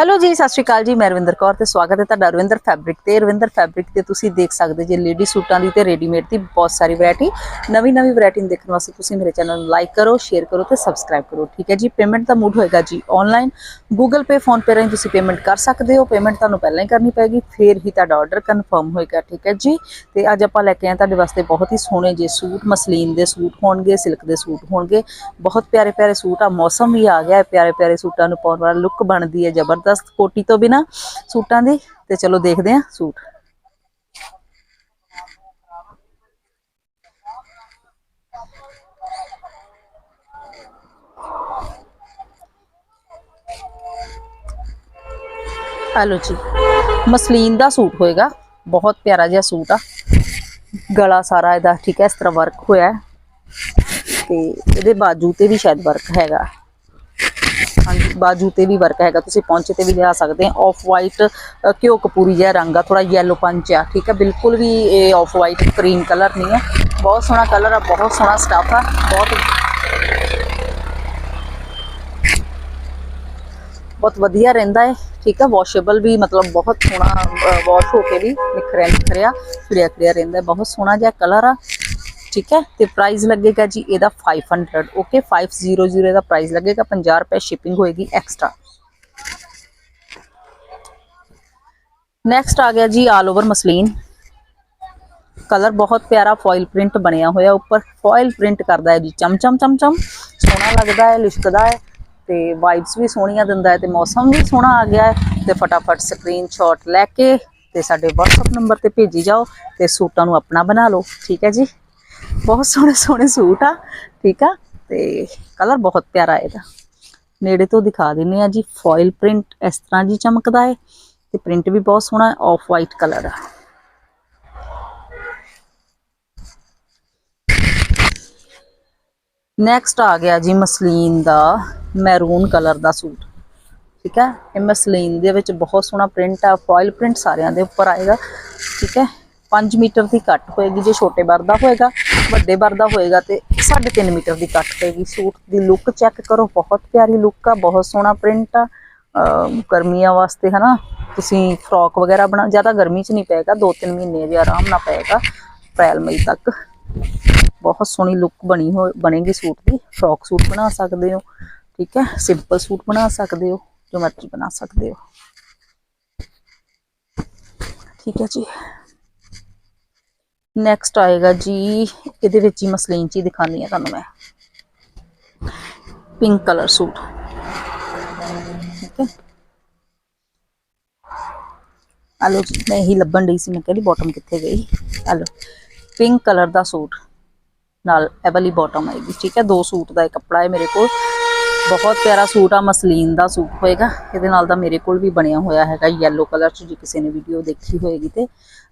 Hello ਜੀ, ਸਤਿ ਸ਼੍ਰੀ ਅਕਾਲ ਜੀ, ਮੈਂ ਰਵਿੰਦਰ ਕੌਰ ਤੇ ਸਵਾਗਤ ਹੈ ਤੁਹਾਡਾ ਰਵਿੰਦਰ ਫੈਬਰਿਕ ਤੇ। ਰਵਿੰਦਰ ਫੈਬਰਿਕ ਤੇ ਤੁਸੀਂ ਦੇਖ ਸਕਦੇ ਜੇ ਲੇਡੀ ਸੂਟਾਂ ਦੀ ਤੇ ਰੈਡੀਮੇਡ ਦੀ ਬਹੁਤ ਸਾਰੀ ਵੈਰਾਈਟੀ ਨਵੀਂ ਨਵੀਂ ਵੈਰਾਈਟੀ ਨੂੰ ਦੇਖਣ ਵਾਸਤੇ ਤੁਸੀਂ ਮੇਰੇ ਚੈਨਲ ਨੂੰ ਲਾਈਕ ਕਰੋ ਸ਼ੇਅਰ ਕਰੋ ਤੇ ਸਬਸਕ੍ਰਾਈਬ ਕਰੋ, ਠੀਕ ਹੈ ਜੀ? ਪੇਮੈਂਟ ਦਾ ਮੂਡ ਹੋਏਗਾ ਜੀ online Google Pay PhonePe ਰਾਹੀਂ ਤੁਸੀਂ ਪੇਮੈਂਟ ਕਰ ਸਕਦੇ ਹੋ। ਪੇਮੈਂਟ ਤੁਹਾਨੂੰ ਪਹਿਲਾਂ ਹੀ ਕਰਨੀ ਪਏਗੀ, ਫਿਰ ਹੀ ਤੁਹਾਡਾ ਆਰਡਰ ਕਨਫਰਮ ਹੋਏਗਾ, ਠੀਕ ਹੈ ਜੀ? ਤੇ ਅੱਜ ਆਪਾਂ ਲੈ ਕੇ ਆਏ ਤੁਹਾਡੇ ਵਾਸਤੇ ਬਹੁਤ ਹੀ ਸੋਹਣੇ ਜੇ ਸੂਟ, ਮਸਲੀਨ ਦੇ ਸੂਟ ਹੋਣਗੇ ਸਿਲਕ ਦੇ ਸੂਟ ਹੋਣਗੇ। ਬਹੁਤ ਪਿਆਰੇ ਪਿਆਰੇ ਸੂਟ ਆ, ਮੌਸਮ ਵੀ ਆ ਗਿਆ ਪਿਆਰੇ ਪਿਆਰੇ ਸੂਟਾਂ ਨੂੰ ਪਾਉਣ ਵਾਲਾ ਲੁੱਕ ਬਣਦੀ ਹੈ ਜ਼ਬਰਦਸਤ ਕੋਟੀ ਤੋਂ ਬਿਨਾ ਸੂਟਾਂ ਦੀ। ਤੇ ਚਲੋ ਦੇਖਦੇ ਹਾਂ ਸੂਟ। ਹਲੋ ਜੀ, ਮਸਲੀਨ ਦਾ ਸੂਟ ਹੋਏਗਾ। ਬਹੁਤ ਪਿਆਰਾ ਜਿਹਾ ਸੂਟ ਆ। ਗਲਾ ਸਾਰਾ ਇਹਦਾ ਠੀਕ ਹੈ, ਇਸ ਤਰ੍ਹਾਂ ਵਰਕ ਹੋਇਆ ਤੇ ਇਹਦੇ ਬਾਜੂ ਤੇ ਵੀ ਸ਼ਾਇਦ ਵਰਕ ਹੈਗਾ। ਬਾਜੂ ਤੇ ਵੀ ਵਰਕ ਹੈਗਾ, ਤੁਸੀਂ ਪੌਂਚੇ ਤੇ ਵੀ ਲਿਆ ਸਕਦੇ ਆ। ਆਫ ਵਾਈਟ ਘਿਓ ਕਪੂਰੀ ਜਿਹਾ ਰੰਗ ਆ ਥੋੜਾ ਯੈਲੋ ਪੰਚ ਆ, ਠੀਕ ਹੈ ਬਿਲਕੁਲ ਵੀ ਇਹ ਆਫ ਵਾਈਟ ਕਰੀਮ ਕਲਰ ਨਹੀਂ ਹੈ ਬਹੁਤ ਸੋਹਣਾ ਕਲਰ ਆ, ਬਹੁਤ ਸੋਹਣਾ ਸਟਫ ਆ, ਬਹੁਤ ਬਹੁਤ ਵਧੀਆ ਰਹਿੰਦਾ ਹੈ ਠੀਕ ਹੈ ਵਾਸ਼ੇਬਲ ਵੀ ਮਤਲਬ ਬਹੁਤ ਸੋਹਣਾ ਵਾਸ਼ ਹੋ ਕੇ ਵੀ ਨਿਖਰਿਆ ਨਿਖਰਿਆ ਖਿੜਿਆ ਖਿੜਿਆ ਰਹਿੰਦਾ ਬਹੁਤ ਸੋਹਣਾ ਜਿਹਾ ਕਲਰ ਆ। ਠੀਕ ਹੈ? ਤੇ ਪ੍ਰਾਈਸ ਲੱਗੇਗਾ ਜੀ ਇਹਦਾ 500 ਓਕੇ 500 ਇਹਦਾ ਪ੍ਰਾਈਸ ਲੱਗੇਗਾ 50 ਰੁਪਏ ਸ਼ਿਪਿੰਗ ਹੋਏਗੀ ਐਕਸਟਰਾ ਨੈਕਸਟ ਆ ਗਿਆ ਜੀ ਆਲ ਓਵਰ ਮਸਲੀਨ। ਕਲਰ ਬਹੁਤ ਪਿਆਰਾ ਫੋਇਲ ਪ੍ਰਿੰਟ ਬਣਿਆ ਹੋਇਆ ਉੱਪਰ। ਫੋਇਲ ਪ੍ਰਿੰਟ ਕਰਦਾ ਹੈ ਜੀ, ਚਮ ਚਮ ਚਮ ਚਮ। ਸੋਹਣਾ ਲੱਗਦਾ ਹੈ, ਲਿਸ਼ਕਦਾ ਹੈ ਤੇ ਵਾਈਬਸ ਵੀ ਸੋਹਣੀਆਂ ਦਿੰਦਾ ਹੈ ਤੇ ਮੌਸਮ ਵੀ ਸੋਹਣਾ ਆ ਗਿਆ ਹੈ। ਤੇ ਫਟਾਫਟ ਸਕਰੀਨਸ਼ਾਟ ਲੈ ਕੇ ਤੇ ਸਾਡੇ WhatsApp ਨੰਬਰ ਤੇ ਭੇਜੀ ਜਾਓ ਤੇ ਸੂਟਾਂ ਨੂੰ ਆਪਣਾ ਬਣਾ ਲਓ। ਠੀਕ ਹੈ ਜੀ? ਬਹੁਤ ਸੋਹਣੇ ਸੋਹਣੇ ਸੂਟ ਆ, ਠੀਕ ਆ? ਤੇ ਕਲਰ ਬਹੁਤ ਪਿਆਰਾ ਹੈ ਇਹਦਾ। ਨੇੜੇ ਤੋਂ ਦਿਖਾ ਦਿੰਨੇ ਆ ਜੀ ਫੋਇਲ ਪ੍ਰਿੰਟ ਇਸ ਤਰ੍ਹਾਂ ਜੀ ਚਮਕਦਾ ਹੈ ਤੇ ਪ੍ਰਿੰਟ ਵੀ ਬਹੁਤ ਸੋਹਣਾ ਹੈ ਆਫ ਵਾਈਟ ਕਲਰ ਆ। ਨੈਕਸਟ ਆ ਗਿਆ ਜੀ ਮਸਲੀਨ ਦਾ ਮੈਰੂਨ ਕਲਰ ਦਾ ਸੂਟ। ਠੀਕ ਹੈ ਇਹ ਮਸਲੀਨ ਦੇ ਵਿੱਚ ਬਹੁਤ ਸੋਹਣਾ ਪ੍ਰਿੰਟ ਆ ਫੋਇਲ ਪ੍ਰਿੰਟ ਸਾਰਿਆਂ ਦੇ ਉੱਪਰ ਆਏਗਾ। ਠੀਕ ਹੈ 5 ਮੀਟਰ ਦੀ ਕੱਟ ਹੋਏਗੀ ਜੇ ਛੋਟੇ ਬਰ ਦਾ ਹੋਏਗਾ, ਵੱਡੇ ਬਰ ਦਾ ਹੋਏਗਾ ਤੇ 3.5 ਮੀਟਰ ਦੀ ਕੱਟ ਹੋਏਗੀ। ਸੂਟ ਦੀ ਲੁੱਕ ਚੈੱਕ ਕਰੋ, ਬਹੁਤ ਪਿਆਰੀ ਲੁੱਕ ਆ, ਬਹੁਤ ਸੋਹਣਾ ਪ੍ਰਿੰਟ ਆ। ਗਰਮੀਆਂ ਵਾਸਤੇ ਹਨਾ, ਤੁਸੀਂ ਫਰੋਕ ਵਗੈਰਾ ਬਣਾ, ਜ਼ਿਆਦਾ ਗਰਮੀ 'ਚ ਨਹੀਂ ਪਏਗਾ 2-3 ਮਹੀਨੇ ਦੇ ਆਰਾਮ ਨਾਲ ਪਏਗਾ, ਅਪ੍ਰੈਲ, ਮਈ ਤੱਕ। ਬਹੁਤ ਸੋਹਣੀ ਲੁੱਕ ਬਣੀ ਹੋ, ਬਣੇਗੀ ਸੂਟ ਦੀ ਫਰੋਕ ਸੂਟ ਬਣਾ ਸਕਦੇ ਹੋ, ਠੀਕ ਹੈ? ਸਿੰਪਲ ਸੂਟ ਬਣਾ ਸਕਦੇ ਹੋ ਜੋ ਮਰਜ਼ੀ ਬਣਾ ਸਕਦੇ ਹੋ। ਠੀਕ ਹੈ ਜੀ। ਨੈਕਸਟ ਆਏਗਾ ਜੀ ਇਹਦੇ ਵਿੱਚ ਹੀ ਮਸਲੀਨ ਚ ਹੀ ਦਿਖਾਉਂਦੀ ਆ ਤੁਹਾਨੂੰ ਮੈਂ ਪਿੰਕ ਕਲਰ ਸੂਟ ਠੀਕ ਹੈ ਆਲੋ ਜੀ ਮੈਂ ਇਹੀ ਲੱਭਣ ਡਈ ਸੀ ਮੈਂ ਕਹਿੰਦੀ ਬਾਟਮ ਕਿੱਥੇ ਗਈ ਆਲੋ ਪਿੰਕ ਕਲਰ ਦਾ ਸੂਟ ਨਾਲ ਇਹ ਵਾਲੀ ਬਾਟਮ ਆਏਗੀ ਠੀਕ ਹੈ ਦੋ ਸੂਟ ਦਾ ਇਹ ਕੱਪੜਾ ਹੈ ਮੇਰੇ ਕੋਲ ਬਹੁਤ ਪਿਆਰਾ ਸੂਟ ਆ, ਮਸਲੀਨ ਦਾ ਸੂਟ ਹੋਏਗਾ। ਇਹਦੇ ਨਾਲ ਦਾ ਮੇਰੇ ਕੋਲ ਵੀ ਬਣਿਆ ਹੋਇਆ ਹੈਗਾ ਯੈਲੋ ਕਲਰ ਚ, ਜੇ ਕਿਸੇ ਨੇ ਵੀਡੀਓ ਦੇਖੀ ਹੋਏਗੀ ਤੇ।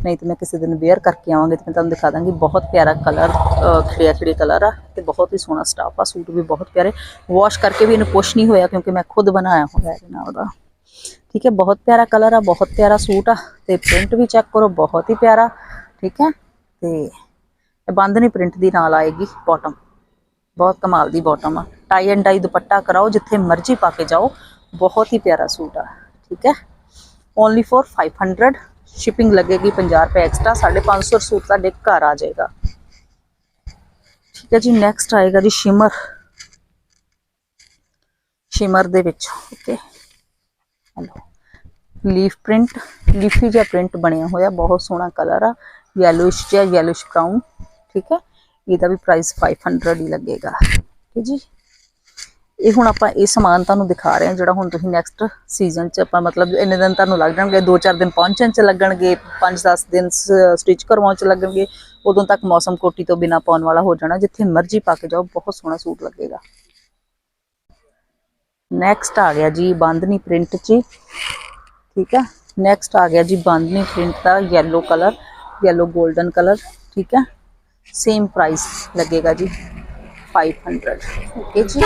ਨਹੀਂ ਤੇ ਮੈਂ ਕਿਸੇ ਦਿਨ ਵੇਅਰ ਕਰਕੇ ਆਵਾਂਗੀ ਤੇ ਮੈਂ ਤੁਹਾਨੂੰ ਦਿਖਾ ਦਾਂਗੀ। ਬਹੁਤ ਪਿਆਰਾ ਕਲਰ ਖਿੜਿਆ ਖਿੜੇ ਕਲਰ ਆ ਤੇ ਬਹੁਤ ਹੀ ਸੋਹਣਾ ਸਟਾਫ ਆ, ਸੂਟ ਵੀ ਬਹੁਤ ਪਿਆਰੇ। ਵਾਸ਼ ਕਰਕੇ ਵੀ ਇਹਨੂੰ ਪੁੱਛ ਨਹੀਂ ਹੋਇਆ ਕਿਉਂਕਿ ਮੈਂ ਖੁਦ ਬਣਾਇਆ ਹੋਇਆ ਇਹਦੇ ਨਾਲ ਦਾ। ਠੀਕ ਹੈ, ਬਹੁਤ ਪਿਆਰਾ ਕਲਰ ਆ, ਬਹੁਤ ਪਿਆਰਾ ਸੂਟ ਆ ਤੇ ਪ੍ਰਿੰਟ ਵੀ ਚੈੱਕ ਕਰੋ, ਬਹੁਤ ਹੀ ਪਿਆਰਾ। ਠੀਕ ਹੈ, ਤੇ ਇਹ ਬੰਦਨੀ ਪ੍ਰਿੰਟ ਦੀ ਨਾਲ ਆਏਗੀ ਬਾਟਮ ਬਹੁਤ ਕਮਾਲ ਦੀ ਬਾਟਮ ਆ। ਟਾਈ ਐਂਡ ਡਾਈ ਦੁਪੱਟਾ ਕਰਾਓ, ਜਿੱਥੇ ਮਰਜ਼ੀ ਪਾ ਕੇ ਜਾਓ। ਬਹੁਤ ਹੀ ਪਿਆਰਾ ਸੂਟ ਆ, ਠੀਕ ਹੈ? ਓਨਲੀ ਫॉर 500 ਸ਼ਿਪਿੰਗ ਲੱਗੇਗੀ 50 ਰੁਪਏ ਐਕਸਟਰਾ 550 ਸੂਟ ਤੁਹਾਡੇ ਘਰ ਆ ਜਾਏਗਾ। ਠੀਕ ਹੈ ਜੀ ਨੈਕਸਟ ਆਏਗਾ ਜੀ ਸ਼ਿਮਰ ਸ਼ਿਮਰ ਦੇ ਵਿੱਚ okay hello leaf print leafy ਜਿਹਾ ਪ੍ਰਿੰਟ ਬਣਿਆ ਹੋਇਆ, ਬਹੁਤ ਸੋਹਣਾ ਕਲਰ ਆ। ਯੈਲੋਇਸ਼ ਜਿਹਾ ਯੈਲੋਇਸ਼ ਬ੍ਰਾਊਨ ਠੀਕ ਹੈ? ਇਹਦਾ ਵੀ ਪ੍ਰਾਈਸ 500 ਹੀ ਲੱਗੇਗਾ। ਠੀਕ ਹੈ ਜੀ? ਇਹ ਹੁਣ ਆਪਾਂ ਇਹ ਸਮਾਨ ਤੁਹਾਨੂੰ ਦਿਖਾ ਰਹੇ ਹਾਂ, ਜਿਹੜਾ ਹੁਣ ਤੁਸੀਂ ਨੈਕਸਟ ਸੀਜ਼ਨ 'ਚ ਆਪਾਂ ਮਤਲਬ ਇੰਨੇ ਦਿਨ ਤੁਹਾਨੂੰ ਲੱਗ ਜਾਣਗੇ 2-4 ਦਿਨ ਪਹੁੰਚਣ 'ਚ ਲੱਗਣਗੇ 5-10 ਦਿਨ ਸਟਿਚ ਕਰਵਾਉਣ 'ਚ ਲੱਗਣਗੇ, ਉਦੋਂ ਤੱਕ ਮੌਸਮ ਕੋਟੀ ਤੋਂ ਬਿਨਾ ਪਾਉਣ ਵਾਲਾ ਹੋ ਜਾਣਾ, ਜਿੱਥੇ ਮਰਜ਼ੀ ਪਾ ਕੇ ਜਾਓ, ਬਹੁਤ ਸੋਹਣਾ ਸੂਟ ਲੱਗੇਗਾ। ਨੈਕਸਟ ਆ ਗਿਆ ਜੀ ਬੰਦਨੀ ਪ੍ਰਿੰਟ 'ਚ। ਹੀ। ਠੀਕ ਹੈ ਨੈਕਸਟ ਆ ਗਿਆ ਜੀ ਬਾਂਦਨੀ ਪ੍ਰਿੰਟ ਦਾ yellow colour yellow golden colour ਠੀਕ ਹੈ ਸੇਮ ਪ੍ਰਾਈਸ ਲੱਗੇਗਾ ਜੀ 500 ਓਕੇ ਜੀ?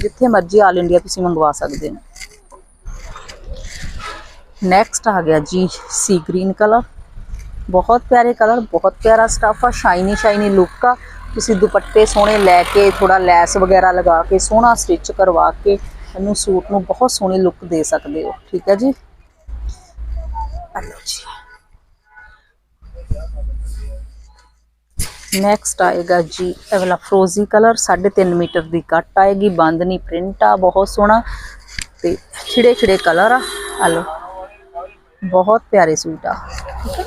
ਜਿੱਥੇ ਮਰਜ਼ੀ ਆਲ ਇੰਡੀਆ ਤੁਸੀਂ ਮੰਗਵਾ ਸਕਦੇ ਹੋ। ਨੈਕਸਟ ਆ ਗਿਆ ਜੀ ਸੀ ਗ੍ਰੀਨ ਕਲਰ ਬਹੁਤ ਪਿਆਰੇ ਕਲਰ ਬਹੁਤ ਪਿਆਰਾ ਸਟਫ ਆ ਸ਼ਾਈਨੀ ਸ਼ਾਈਨੀ ਲੁੱਕ ਆ। ਤੁਸੀਂ ਦੁਪੱਟੇ ਸੋਹਣੇ ਲੈ ਕੇ ਥੋੜਾ ਲੈਸ ਵਗੈਰਾ ਲਗਾ ਕੇ, ਸੋਹਣਾ ਸਟਿਚ ਕਰਵਾ ਕੇ ਇਹਨੂੰ ਸੂਟ ਨੂੰ ਬਹੁਤ ਸੋਹਣੀ ਲੁੱਕ ਦੇ ਸਕਦੇ ਹੋ। ਠੀਕ ਹੈ ਜੀ? ਆ ਜੀ। ਨੈਕਸਟ ਆਏਗਾ ਜੀ, ਇਹ ਵਾਲਾ ਫਰੋਜ਼ੀ ਕਲਰ 3.5 ਮੀਟਰ ਦੀ ਕੱਟ ਆਏਗੀ ਬਾਂਦਨੀ ਪ੍ਰਿੰਟ ਆ, ਬਹੁਤ ਸੋਹਣਾ। ਤੇ ਖਿੜੇ ਖਿੜੇ ਕਲਰ ਆ ਆ ਲਓ। ਬਹੁਤ ਪਿਆਰੇ ਸੂਟ ਆ। ਠੀਕ ਹੈ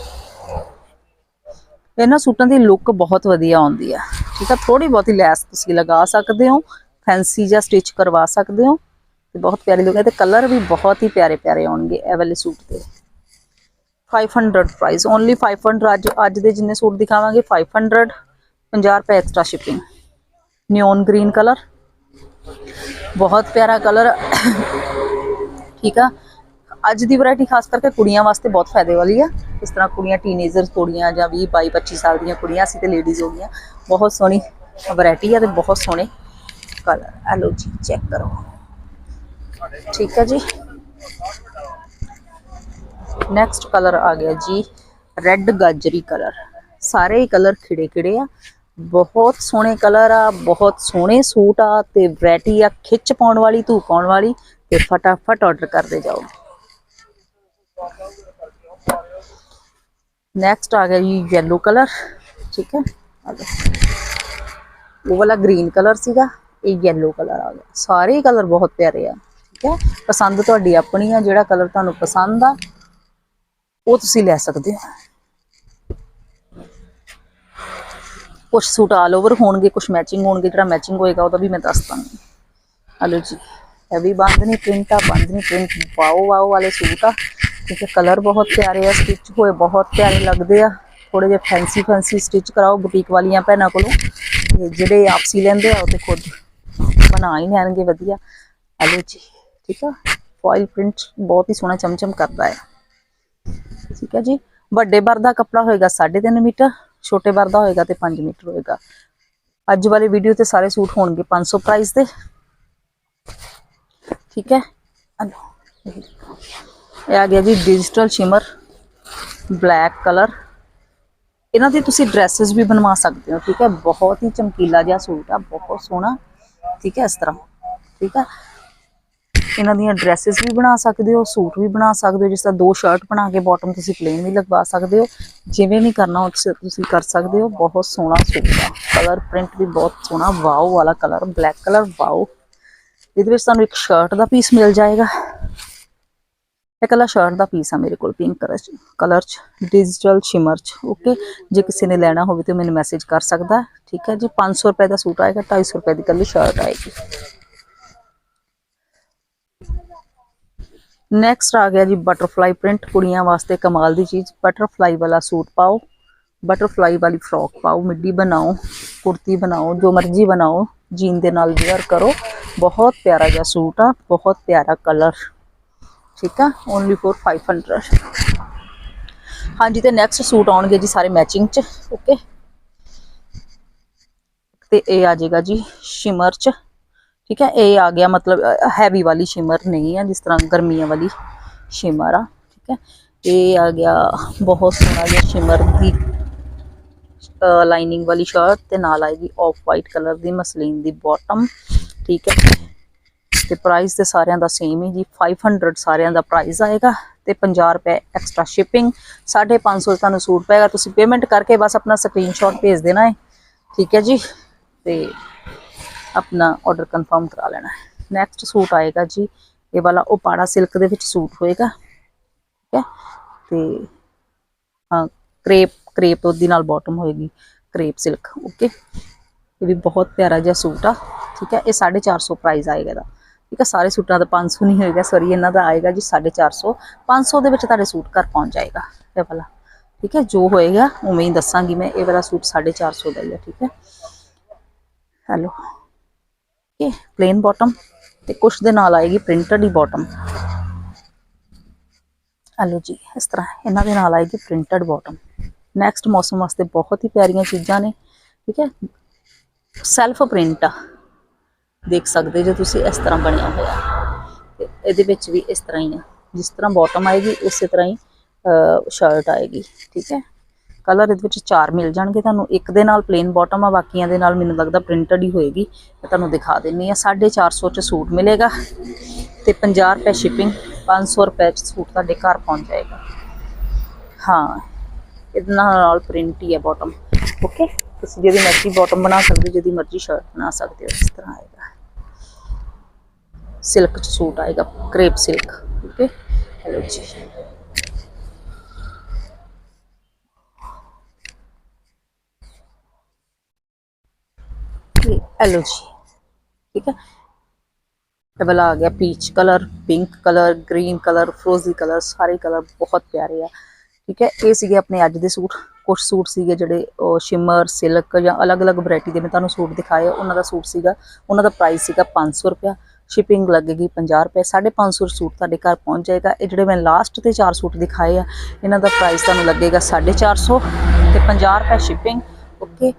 ਇਹਨਾਂ ਸੂਟਾਂ ਦੀ ਲੁੱਕ ਬਹੁਤ ਵਧੀਆ ਆਉਂਦੀ ਆ। ਠੀਕ ਆ? ਥੋੜੀ ਬਹੁਤੀ ਲੈਸ ਤੁਸੀਂ ਲਗਾ ਸਕਦੇ ਹੋ ਫੈਂਸੀ ਜਾਂ ਸਟਿਚ ਕਰਵਾ ਸਕਦੇ ਹੋ। ਤੇ ਬਹੁਤ ਪਿਆਰੇ ਲੁੱਕ ਹੈ ਤੇ ਕਲਰ ਵੀ ਬਹੁਤ ਹੀ ਪਿਆਰੇ ਪਿਆਰੇ ਆਉਣਗੇ ਇਹ ਵਾਲੇ ਸੂਟ ਦੇ। 500 ਪ੍ਰਾਈਸ ਓਨਲੀ 500 ਅੱਜ ਅੱਜ ਦੇ ਜਿੰਨੇ ਸੂਟ ਦਿਖਾਵਾਂਗੇ 500 50 ਰੁਪਏ extra shipping neon green colour ਬਹੁਤ ਪਿਆਰਾ ਕਲਰ ਠੀਕ ਆ? ਅੱਜ ਦੀ ਵੈਰਾਈਟੀ ਖਾਸ ਕਰਕੇ ਕੁੜੀਆਂ ਵਾਸਤੇ ਬਹੁਤ ਫਾਇਦੇ ਵਾਲੀ ਆ। ਇਸ ਤਰ੍ਹਾਂ ਕੁੜੀਆਂ ਟੀਨੇਜਰਸ ਕੁੜੀਆਂ ਜਾਂ 20 22 25 ਸਾਲ ਦੀਆਂ ਕੁੜੀਆਂ, ਅਸੀਂ ਤੇ ਲੇਡੀਜ਼ ਹੋ ਗਈਆਂ। ਬਹੁਤ ਸੋਹਣੀ ਵੈਰਾਈਟੀ ਆ ਤੇ ਬਹੁਤ ਸੋਹਣੇ ਕਲਰ ਆ ਲਓ ਜੀ ਚੈੱਕ ਕਰੋ। ਠੀਕ ਹੈ ਜੀ? ਨੈਕਸਟ ਕਲਰ ਆ ਗਿਆ ਜੀ ਰੈੱਡ ਗਾਜਰੀ ਕਲਰ ਸਾਰੇ ਹੀ ਕਲਰ ਖਿੜੇ ਖਿੜੇ ਆ। ਬਹੁਤ ਸੋਹਣੇ ਕਲਰ ਆ, ਬਹੁਤ ਸੋਹਣੇ ਸੂਟ ਆ ਤੇ ਵੈਰਾਈਟੀ ਆ, ਖਿੱਚ ਪਾਉਣ ਵਾਲੀ, ਧੂ ਪਾਉਣ ਵਾਲੀ ਤੇ ਫਟਾਫਟ ਆਰਡਰ ਕਰਦੇ ਜਾਓ। ਨੈਕਸਟ ਆ ਗਿਆ ਜੀ yellow ਕਲਰ ਠੀਕ ਹੈ? ਉਹ ਵਾਲਾ ਗ੍ਰੀਨ ਕਲਰ ਸੀਗਾ, ਇਹ yellow ਕਲਰ ਆ ਗਿਆ। ਸਾਰੇ ਕਲਰ ਬਹੁਤ ਪਿਆਰੇ ਆ, ਠੀਕ ਹੈ? ਪਸੰਦ ਤੁਹਾਡੀ ਆਪਣੀ ਆ, ਜਿਹੜਾ ਕਲਰ ਤੁਹਾਨੂੰ ਪਸੰਦ ਆ ਉਹ ਤੁਸੀਂ ਲੈ ਸਕਦੇ ਹੋ। ਕੁਝ ਸੂਟ ਆਲ ਓਵਰ ਹੋਣਗੇ ਕੁਝ ਮੈਚਿੰਗ ਹੋਣਗੇ, ਜਿਹੜਾ ਮੈਚਿੰਗ ਹੋਏਗਾ ਉਹਦਾ ਵੀ ਮੈਂ ਦੱਸ ਦਾਂਗੀ। ਹਲੋ ਜੀ, ਇਹ ਵੀ ਬੰਦ ਨਹੀਂ ਪ੍ਰਿੰਟ ਆ, ਬੰਦ ਨਹੀਂ ਪ੍ਰਿੰਟ ਵਾਓ ਵਾਓ ਵਾਲੇ ਸੂਟ ਆ। ਠੀਕ ਹੈ ਕਲਰ ਬਹੁਤ ਪਿਆਰੇ ਆ ਸਟਿਚ ਹੋਏ ਬਹੁਤ ਪਿਆਰੇ ਲੱਗਦੇ ਆ। ਥੋੜੇ ਜਿਹਾ ਫੈਂਸੀ ਫੈਂਸੀ ਸਟਿਚ ਕਰਾਓ ਬੁਟੀਕ ਵਾਲੀਆਂ ਭੈਣਾਂ ਕੋਲੋਂ। ਤੇ ਜਿਹੜੇ ਆਪਸੀ ਲੈਂਦੇ ਆ, ਉਹ ਤੇ ਖੁਦ ਬਣਾ ਹੀ ਲੈਣਗੇ, ਵਧੀਆ। ਹਲੋ ਜੀ, ਠੀਕ ਆ? ਫੋਇਲ ਪ੍ਰਿੰਟ ਬਹੁਤ ਹੀ ਸੋਹਣਾ ਚਮਚਮ ਕਰਦਾ ਹੈ ਠੀਕ ਹੈ ਜੀ। ਵੱਡੇ ਬਰ ਦਾ ਕੱਪੜਾ ਹੋਏਗਾ 3.5 ਮੀਟਰ, ਛੋਟੇ ਬਰ ਦਾ ਹੋਏਗਾ ਤੇ 5 ਮੀਟਰ ਹੋਏਗਾ। ਅੱਜ ਵਾਲੀ ਵੀਡੀਓ ਤੇ ਸਾਰੇ ਸੂਟ ਹੋਣਗੇ 500 ਪ੍ਰਾਈਸ ਦੇ। ਠੀਕ ਹੈ। ਇਹ ਆ ਗਿਆ ਜੀ ਡਿਜੀਟਲ ਸ਼ਿਮਰ ਬਲੈਕ ਕਲਰ ਇਹਨਾਂ ਦੀ ਤੁਸੀਂ ਡਰੈਸਸ ਵੀ ਬਣਵਾ ਸਕਦੇ ਹੋ, ਠੀਕ ਹੈ। ਬਹੁਤ ਹੀ ਚਮਕੀਲਾ ਜਿਹਾ ਸੂਟ ਆ, ਬਹੁਤ ਸੋਹਣਾ। ਠੀਕ ਹੈ, ਇਸ ਤਰ੍ਹਾਂ। ਠੀਕ ਹੈ। ਇਹਨਾਂ ਦੀਆਂ ਡਰੈਸਸ ਵੀ ਬਣਾ ਸਕਦੇ ਹੋ, ਸੂਟ ਵੀ ਬਣਾ ਸਕਦੇ ਹੋ, ਜਿਸ ਤਰ੍ਹਾਂ ਦੋ ਸ਼ਰਟ ਬਣਾ ਕੇ ਬਾਟਮ ਤੁਸੀਂ ਪਲੇਨ ਵੀ ਲਗਵਾ ਸਕਦੇ ਹੋ, ਜਿਵੇਂ ਵੀ ਕਰਨਾ ਉਹ ਤੁਸੀਂ ਕਰ ਸਕਦੇ ਹੋ, ਬਹੁਤ ਸੋਹਣਾ ਸੂਟ ਆ। ਕਲਰ ਪ੍ਰਿੰਟ ਵੀ ਬਹੁਤ ਸੋਹਣਾ, ਵਾਓ ਵਾਲਾ ਕਲਰ ਬਲੈਕ ਕਲਰ ਵਾਓ। ਇਹਦੇ ਵਿੱਚ ਤੁਹਾਨੂੰ ਇੱਕ ਸ਼ਰਟ ਦਾ ਪੀਸ ਮਿਲ ਜਾਏਗਾ। ਇਹ ਕਲਰ ਸ਼ਰਟ ਦਾ ਪੀਸ ਆ ਮੇਰੇ ਕੋਲ ਪਿੰਕ ਕਲਰ ਚ। ਕਲਰ ਚ ਡਿਜੀਟਲ ਸ਼ਿਮਰ ਚ ਓਕੇ ਜੇ ਕਿਸੇ ਨੇ ਲੈਣਾ ਹੋਵੇ ਤੇ ਮੈਨੂੰ ਮੈਸੇਜ ਕਰ ਸਕਦਾ। ਠੀਕ ਹੈ ਜੀ 500 ਰੁਪਏ ਦਾ ਸੂਟ ਆਏਗਾ 250 ਰੁਪਏ ਦੀ ਕੱਲੀ ਸ਼ਰਟ ਆਏਗੀ। ਨੈਕਸਟ ਆ ਗਿਆ ਜੀ ਬਟਰਫਲਾਈ ਪ੍ਰਿੰਟ ਕੁੜੀਆਂ ਵਾਸਤੇ ਕਮਾਲ ਦੀ ਚੀਜ਼ ਬਟਰਫਲਾਈ ਵਾਲਾ ਸੂਟ ਪਾਓ ਬਟਰਫਲਾਈ ਵਾਲੀ ਫਰੋਕ ਪਾਓ, ਮਿੱਡੀ ਬਣਾਓ, ਕੁੜਤੀ ਬਣਾਓ, ਜੋ ਮਰਜ਼ੀ ਬਣਾਓ, ਜੀਨ ਦੇ ਨਾਲ ਵੇਅਰ ਕਰੋ। ਬਹੁਤ ਪਿਆਰਾ ਜਿਹਾ ਸੂਟ ਆ, ਬਹੁਤ ਪਿਆਰਾ ਕਲਰ ਠੀਕ ਆ? ਓਨਲੀ ਫॉर 500 ਹਾਂਜੀ, ਤੇ ਨੈਕਸਟ ਸੂਟ ਆਉਣਗੇ ਜੀ ਸਾਰੇ ਮੈਚਿੰਗ ਚ ਓਕੇ ਤੇ ਇਹ ਆ ਜਾਏਗਾ ਜੀ ਸ਼ਿਮਰ ਚ। ਠੀਕ ਹੈ, ਇਹ ਆ ਗਿਆ ਮਤਲਬ ਹੈਵੀ ਵਾਲੀ ਸ਼ਿਮਰ ਨਹੀਂ ਆ ਜਿਸ ਤਰ੍ਹਾਂ ਗਰਮੀਆਂ ਵਾਲੀ ਸ਼ਿਮਰ ਆ, ਠੀਕ ਹੈ। ਇਹ ਆ ਗਿਆ ਬਹੁਤ ਸੋਹਣਾ ਜਿਹਾ ਸ਼ਿਮਰ ਦੀ ਲਾਈਨਿੰਗ ਵਾਲੀ ਸ਼ਰਟ ਤੇ ਨਾਲ ਆਏਗੀ ਆਫ ਵਾਈਟ ਕਲਰ ਦੀ ਮਸਲੀਨ ਦੀ ਬਾਟਮ ਠੀਕ ਹੈ। ਤੇ ਪ੍ਰਾਈਸ ਤੇ ਸਾਰਿਆਂ ਦਾ ਸੇਮ ਹੀ ਜੀ 500 ਸਾਰਿਆਂ ਦਾ ਪ੍ਰਾਈਸ ਆਏਗਾ ਤੇ 50 ਰੁਪਏ ਐਕਸਟਰਾ ਸ਼ਿਪਿੰਗ 550 ਤੁਹਾਨੂੰ ਸੂਟ ਪਏਗਾ, ਤੁਸੀਂ ਪੇਮੈਂਟ ਕਰਕੇ ਬਸ ਆਪਣਾ ਸਕਰੀਨਸ਼ਾਟ ਭੇਜ ਦੇਣਾ ਹੈ, ਠੀਕ ਹੈ ਜੀ। ਤੇ ਆਪਣਾ ਆਰਡਰ ਕਨਫਰਮ ਕਰਾ ਲੈਣਾ ਹੈ। ਨੈਕਸਟ ਸੂਟ ਆਏਗਾ ਜੀ, ਇਹ ਵਾਲਾ ਉਹ ਪਾੜਾ ਸਿਲਕ ਦੇ ਵਿੱਚ ਸੂਟ ਹੋਏਗਾ। ਠੀਕ ਹੈ? ਤੇ ਹਾਂ ਕ੍ਰੇਪ ਕ੍ਰੇਪ ਉਹਦੀ ਨਾਲ ਬਾਟਮ ਹੋਏਗੀ ਕ੍ਰੇਪ ਸਿਲਕ ਓਕੇ ਇਹ ਵੀ ਬਹੁਤ ਪਿਆਰਾ ਜਿਹਾ ਸੂਟ ਆ, ਠੀਕ ਹੈ? ਇਹ 450 ਪ੍ਰਾਈਸ ਆਏਗਾ ਇਹਦਾ। ਠੀਕ ਹੈ? ਸਾਰੇ ਸੂਟਾਂ ਦਾ 500 ਨਹੀਂ ਹੋਏਗਾ ਸੌਰੀ ਇਹਨਾਂ ਦਾ ਆਏਗਾ ਜੀ 450 500 ਦੇ ਵਿੱਚ ਤੁਹਾਡੇ ਸੂਟ ਘਰ ਪਹੁੰਚ ਜਾਏਗਾ, ਇਹ ਵਾਲਾ। ਠੀਕ ਹੈ? ਜੋ ਹੋਏਗਾ, ਉਵੇਂ ਹੀ ਦੱਸਾਂਗੀ ਮੈਂ, ਇਹ ਵਾਲਾ ਸੂਟ 450 ਦਾ ਹੀ ਹੈ ਠੀਕ ਹੈ? ਹੈਲੋ ਠੀਕ ਹੈ ਪਲੇਨ ਬਾਟਮ ਤੇ ਕੁਛ ਦੇ ਨਾਲ ਆਏਗੀ ਪ੍ਰਿੰਟਡ ਹੀ ਬਾਟਮ ਹੈਲੋ ਜੀ, ਇਸ ਤਰ੍ਹਾਂ ਇਹਨਾਂ ਦੇ ਨਾਲ ਆਏਗੀ ਪ੍ਰਿੰਟਡ ਬਾਟਮ ਨੈਕਸਟ ਮੌਸਮ ਵਾਸਤੇ ਬਹੁਤ ਹੀ ਪਿਆਰੀਆਂ ਚੀਜ਼ਾਂ ਨੇ, ਠੀਕ ਹੈ। ਸੈਲਫ ਪ੍ਰਿੰਟ ਆ। ਦੇਖ ਸਕਦੇ ਜੋ ਤੁਸੀਂ ਇਸ ਤਰ੍ਹਾਂ ਬਣਿਆ ਹੋਇਆ। ਤੇ ਇਹਦੇ ਵਿੱਚ ਵੀ ਇਸ ਤਰ੍ਹਾਂ ਹੀ ਆ। ਜਿਸ ਤਰ੍ਹਾਂ ਬਾਟਮ ਆਏਗੀ, ਉਸੇ ਤਰ੍ਹਾਂ ਹੀ ਸ਼ਰਟ ਆਏਗੀ, ਠੀਕ ਹੈ। ਕਲਰ ਇਹਦੇ ਵਿੱਚ ਚਾਰ ਮਿਲ ਜਾਣਗੇ। ਤੁਹਾਨੂੰ ਇੱਕ ਦੇ ਨਾਲ ਪਲੇਨ ਬਾਟਮ ਆ, ਬਾਕੀਆਂ ਦੇ ਨਾਲ ਮੈਨੂੰ ਲੱਗਦਾ ਪ੍ਰਿੰਟਡ ਹੀ ਹੋਏਗੀ। ਮੈਂ ਤੁਹਾਨੂੰ ਦਿਖਾ ਦਿੰਨੀ ਆ 450 ਚ ਸੂਟ ਮਿਲੇਗਾ ਤੇ 50 ਰੁਪਏ ਸ਼ਿਪਿੰਗ 500 ਰੁਪਏ ਚ ਸੂਟ ਤੁਹਾਡੇ ਘਰ ਪਹੁੰਚ ਜਾਏਗਾ। ਹਾਂ, ਇਹਦੇ ਨਾਲ ਪ੍ਰਿੰਟ ਹੀ ਹੈ ਬਾਟਮ ਓਕੇ ਤੁਸੀਂ ਜਿਹਦੀ ਮਰਜ਼ੀ ਬਾਟਮ ਬਣਾ ਸਕਦੇ ਹੋ ਜਿਹਦੀ ਮਰਜ਼ੀ ਸ਼ਰਟ ਬਣਾ ਸਕਦੇ ਹੋ, ਇਸ ਤਰ੍ਹਾਂ ਆਏਗਾ। ਸਿਲਕ ਚ ਸੂਟ ਆਏਗਾ ਕ੍ਰੇਪ ਸਿਲਕ ਓਕੇ ਹੈਲੋ ਜੀ। ਇਹ ਹੈਲੋ ਜੀ ਠੀਕ ਹੈ? ਇਹ ਵਾਲਾ ਆ ਗਿਆ peach colour pink colour green colour ਫਰੋਜ਼ੀ colour ਸਾਰੇ ਕਲਰ ਬਹੁਤ ਪਿਆਰੇ ਆ, ਠੀਕ ਹੈ? ਇਹ ਸੀਗੇ ਆਪਣੇ ਅੱਜ ਦੇ ਸੂਟ ਕੁਝ ਸੂਟ ਸੀਗੇ ਜਿਹੜੇ ਉਹ ਸ਼ਿਮਰ ਸਿਲਕ ਜਾਂ ਅਲੱਗ-ਅਲੱਗ ਵੈਰਾਈਟੀ ਦੇ ਮੈਂ ਤੁਹਾਨੂੰ ਸੂਟ ਦਿਖਾਏ ਉਹਨਾਂ ਦਾ ਸੂਟ ਸੀਗਾ, ਉਹਨਾਂ ਦਾ ਪ੍ਰਾਈਸ ਸੀਗਾ 500 ਰੁਪਇਆ ਸ਼ਿਪਿੰਗ ਲੱਗੇਗੀ 50 ਰੁਪਏ 550 ਸੂਟ ਤੁਹਾਡੇ ਘਰ ਪਹੁੰਚ ਜਾਏਗਾ, ਇਹ ਜਿਹੜੇ ਮੈਂ ਲਾਸਟ ਤੇ ਚਾਰ ਸੂਟ ਦਿਖਾਏ ਆ, ਇਹਨਾਂ ਦਾ ਪ੍ਰਾਈਸ ਤੁਹਾਨੂੰ ਲੱਗੇਗਾ 450 ਤੇ 50 ਰੁਪਏ ਸ਼ਿਪਿੰਗ ਓਕੇ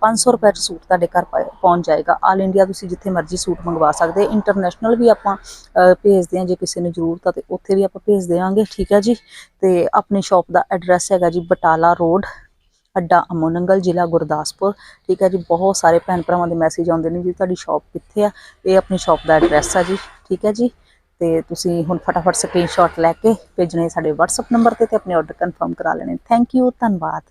500 ਰੁਪਏ ਚ ਸੂਟ ਤੁਹਾਡੇ ਘਰ ਪ- ਪਹੁੰਚ ਜਾਏਗਾ। ਆਲ ਇੰਡੀਆ ਤੁਸੀਂ ਜਿੱਥੇ ਮਰਜ਼ੀ ਸੂਟ ਮੰਗਵਾ ਸਕਦੇ ਇੰਟਰਨੈਸ਼ਨਲ ਵੀ ਆਪਾਂ ਭੇਜਦੇ ਹਾਂ ਜੇ ਕਿਸੇ ਨੂੰ ਜ਼ਰੂਰਤ ਆ ਤੇ ਉੱਥੇ ਵੀ ਆਪਾਂ ਭੇਜ ਦੇਵਾਂਗੇ ਠੀਕ ਹੈ ਜੀ? ਤੇ ਆਪਣੀ ਸ਼ਾਪ ਦਾ ਐਡਰੈਸ ਹੈਗਾ ਜੀ ਬਟਾਲਾ ਰੋਡ, ਅੱਡਾ ਅਮੋਨੰਗਲ, ਜ਼ਿਲ੍ਹਾ ਗੁਰਦਾਸਪੁਰ, ਠੀਕ ਹੈ ਜੀ? ਬਹੁਤ ਸਾਰੇ ਭੈਣ ਭਰਾਵਾਂ ਦੇ ਮੈਸੇਜ ਆਉਂਦੇ ਨੇ ਜੀ ਤੁਹਾਡੀ ਸ਼ਾਪ ਕਿੱਥੇ ਆ? ਇਹ ਆਪਣੀ ਸ਼ਾਪ ਦਾ ਐਡਰੈਸ ਆ ਜੀ, ਠੀਕ ਹੈ ਜੀ? ਤੇ ਤੁਸੀਂ ਹੁਣ ਫਟਾਫਟ ਸਕਰੀਨਸ਼ਾਟ ਲੈ ਕੇ ਭੇਜਣੇ ਸਾਡੇ WhatsApp ਨੰਬਰ ਤੇ ਤੇ ਆਪਣੇ ਆਰਡਰ ਕਨਫਰਮ ਕਰਾ ਲੈਣੇ। ਥੈਂਕ ਯੂ ਧੰਨਵਾਦ।